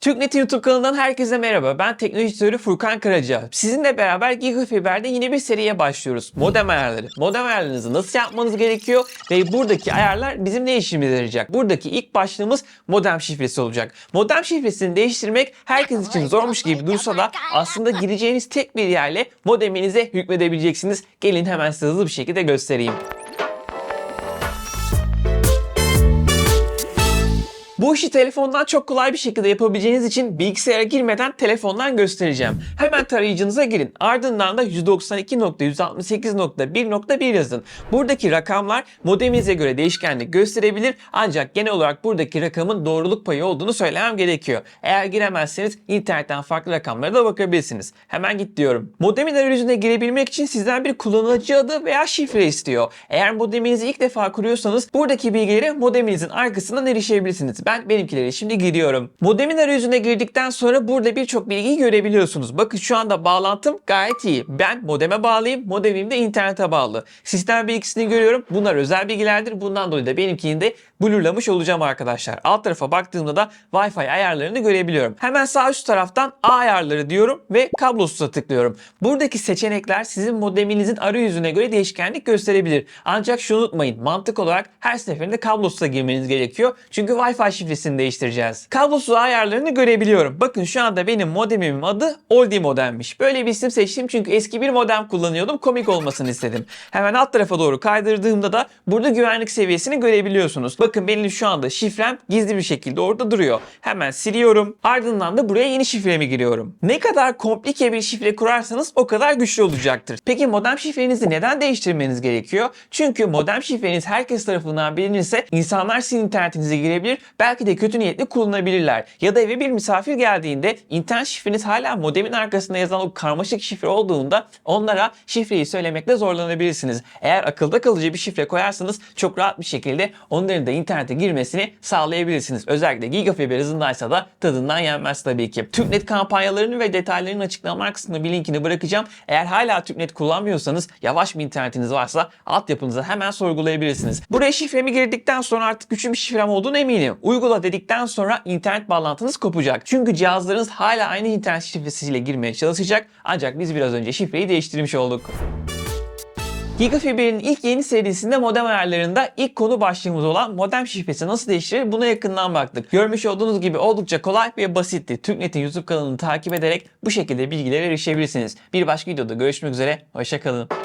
TürkNet'in YouTube kanalından herkese merhaba. Ben teknoloji editörü Furkan Karaca. Sizinle beraber Gigafiber'de yine bir seriye başlıyoruz. Modem ayarları. Modem ayarlarınızı nasıl yapmanız gerekiyor ve buradaki ayarlar bizim ne işimize yarayacak? Buradaki ilk başlığımız modem şifresi olacak. Modem şifresini değiştirmek herkes için zormuş gibi dursa da aslında gireceğiniz tek bir yerle modeminize hükmedebileceksiniz. Gelin hemen size hızlı bir şekilde göstereyim. Bu işi telefondan çok kolay bir şekilde yapabileceğiniz için bilgisayara girmeden telefondan göstereceğim. Hemen tarayıcınıza girin. Ardından da 192.168.1.1 yazın. Buradaki rakamlar modeminize göre değişkenlik gösterebilir ancak genel olarak buradaki rakamın doğruluk payı olduğunu söylemem gerekiyor. Eğer giremezseniz internetten farklı rakamlara da bakabilirsiniz. Hemen git diyorum. Modemin arayüzüne girebilmek için sizden bir kullanıcı adı veya şifre istiyor. Eğer modeminizi ilk defa kuruyorsanız buradaki bilgilere modeminizin arkasından erişebilirsiniz. Ben benimkileri şimdi giriyorum. Modemin arayüzüne girdikten sonra burada birçok bilgiyi görebiliyorsunuz. Bakın şu anda bağlantım gayet iyi. Ben modeme bağlıyım. Modemim de internete bağlı. Sistem bilgisini görüyorum. Bunlar özel bilgilerdir. Bundan dolayı da benimkini de blurlamış olacağım arkadaşlar. Alt tarafa baktığımda da Wi-Fi ayarlarını görebiliyorum. Hemen sağ üst taraftan A ayarları diyorum ve kablosuza tıklıyorum. Buradaki seçenekler sizin modeminizin arayüzüne göre değişkenlik gösterebilir. Ancak şunu unutmayın. Mantık olarak her seferinde kablosuza girmeniz gerekiyor. Çünkü Wi-Fi şifresini değiştireceğiz. Kablosuz ayarlarını görebiliyorum. Bakın şu anda benim modemimin adı Oldie modemmiş. Böyle bir isim seçtim çünkü eski bir modem kullanıyordum. Komik olmasını istedim. Hemen alt tarafa doğru kaydırdığımda da burada güvenlik seviyesini görebiliyorsunuz. Bakın benim şu anda şifrem gizli bir şekilde orada duruyor. Hemen siliyorum. Ardından da buraya yeni şifremi giriyorum. Ne kadar komplike bir şifre kurarsanız o kadar güçlü olacaktır. Peki modem şifrenizi neden değiştirmeniz gerekiyor? Çünkü modem şifreniz herkes tarafından bilinirse insanlar sizin internetinize girebilir. Belki de kötü niyetli kullanabilirler. Ya da eve bir misafir geldiğinde internet şifreniz hala modemin arkasında yazan o karmaşık şifre olduğunda onlara şifreyi söylemekte zorlanabilirsiniz. Eğer akılda kalıcı bir şifre koyarsanız çok rahat bir şekilde onların da internete girmesini sağlayabilirsiniz. Özellikle gigafiber hızındaysa da tadından yenmez tabii ki. TürkNet kampanyalarını ve detaylarını açıklamalar kısmına bir linkini bırakacağım. Eğer hala TürkNet kullanmıyorsanız yavaş bir internetiniz varsa altyapınızı hemen sorgulayabilirsiniz. Buraya şifremi girdikten sonra artık güçlü bir şifrem olduğunu eminim. Uygula dedikten sonra internet bağlantınız kopacak. Çünkü cihazlarınız hala aynı internet şifresiyle girmeye çalışacak. Ancak biz biraz önce şifreyi değiştirmiş olduk. Gigafiber'in ilk yeni serisinde modem ayarlarında ilk konu başlığımız olan modem şifresi nasıl değiştirir buna yakından baktık. Görmüş olduğunuz gibi oldukça kolay ve basitti. TürkNet'in YouTube kanalını takip ederek bu şekilde bilgilere erişebilirsiniz. Bir başka videoda görüşmek üzere, hoşçakalın.